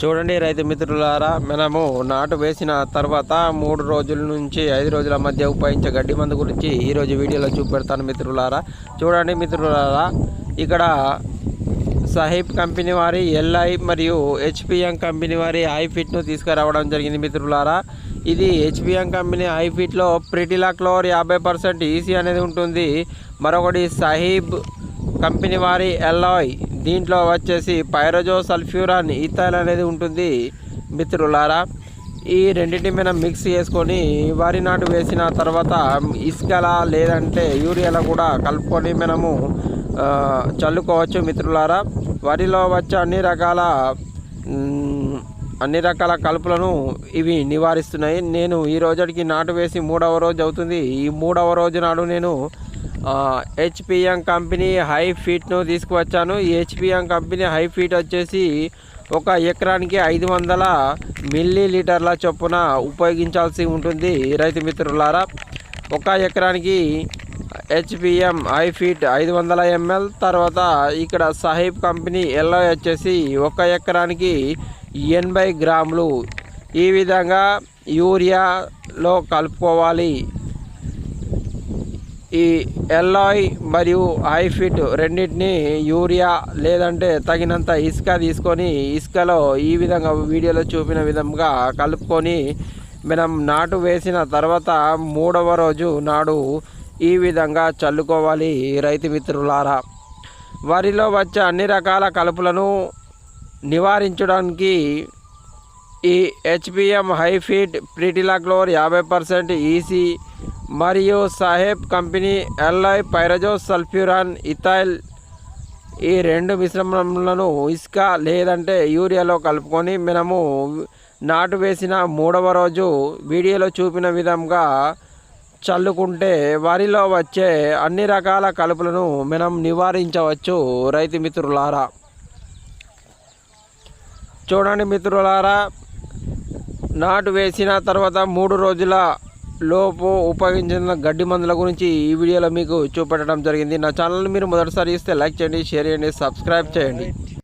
చూడండి రైతు మిత్రులారా మనము నాటు వేసిన తర్వాత మూడు రోజుల నుంచి ఐదు రోజుల మధ్య ఉపయోగించే గడ్డి మందు గురించి ఈరోజు వీడియోలో చూపెడతాను మిత్రులారా. చూడండి మిత్రులారా ఇక్కడ సహీబ్ కంపెనీ వారి ఎల్ఐ మరియు హెచ్పిఎం కంపెనీ వారి ఐఫిట్ను తీసుకురావడం జరిగింది మిత్రులారా. ఇది హెచ్పిఎం కంపెనీ ఐఫిట్లో ప్రిటిలాక్లోర్ యాభై పర్సెంట్ ఈసీ అనేది ఉంటుంది. మరొకటి సహీబ్ కంపెనీ వారి ఎల్ఐ దీంట్లో వచ్చేసి పైరజో సల్ఫ్యూరాన్ ఈథైల్ అనేది ఉంటుంది. మిత్రులారా ఈ రెండింటిని మనం మిక్స్ చేసుకొని వరి నాటు వేసిన తర్వాత ఇసుకల లేదంటే యూరియాలో కూడా కలుపుకొని మనము చల్లుకోవచ్చు మిత్రులారా. వరిలో వచ్చే అన్ని రకాల అన్ని రకాల కలుపులను ఇవి నివారిస్తున్నాయి. నేను ఈ రోజుకి నాటు వేసి మూడవ రోజు అవుతుంది. ఈ మూడవ రోజు నాడు నేను హెచ్పిఎం కంపెనీ హై ఫీట్ను తీసుకువచ్చాను. ఈ హెచ్పిఎం కంపెనీ హై ఫీట్ వచ్చేసి ఒక ఎకరానికి ఐదు వందల మిల్లీ లీటర్ల చొప్పున ఉపయోగించాల్సి ఉంటుంది రైతు మిత్రులారా. ఒక ఎకరానికి హెచ్పిఎం హై ఫీట్ ఐదు వందల ఎంఎల్ తర్వాత ఇక్కడ సాహిబ్ కంపెనీ ఎల్లో వచ్చేసి ఒక ఎకరానికి ఎనభై గ్రాములు. ఈ విధంగా యూరియాలో కలుపుకోవాలి. ఈ ఎల్లాయ్ మరియు హైఫిట్ రెండింటిని యూరియా లేదంటే తగినంత ఇసుక తీసుకొని ఇసుకలో ఈ విధంగా వీడియోలో చూపిన విధంగా కలుపుకొని మనం నాటు వేసిన తర్వాత మూడవ రోజు నాడు ఈ విధంగా చల్లుకోవాలి రైతు మిత్రులారా. వరిలో వచ్చే అన్ని రకాల కలుపులను నివారించడానికి ఈ హెచ్పిఎం హైఫీట్ ప్రిటిలాక్లోర్ యాభై పర్సెంట్ ఈసీ మరియు Saheb company LI pyrazosulfuron ethyl ఈ రెండు మిశ్రమములను ఇసుక లేదంటే యూరియాలో కలుపుకొని మనము నాటు వేసిన మూడవ రోజు వీడియోలో చూపిన విధంగా చల్లుకుంటే వరిలో వచ్చే అన్ని రకాల కలుపులను మనం నివారించవచ్చు రైతు మిత్రులారా. చూడండి మిత్రులారా నాటు వేసిన తర్వాత మూడు రోజుల లోపు ఉపయోగించిన గడ్డి మందుల గురించి ఈ వీడియోలో మీకు చూపెట్టడం జరిగింది. నా ఛానల్ని మీరు మొదటిసారి ఇస్తే లైక్ చేయండి షేర్ చేయండి సబ్స్క్రైబ్ చేయండి.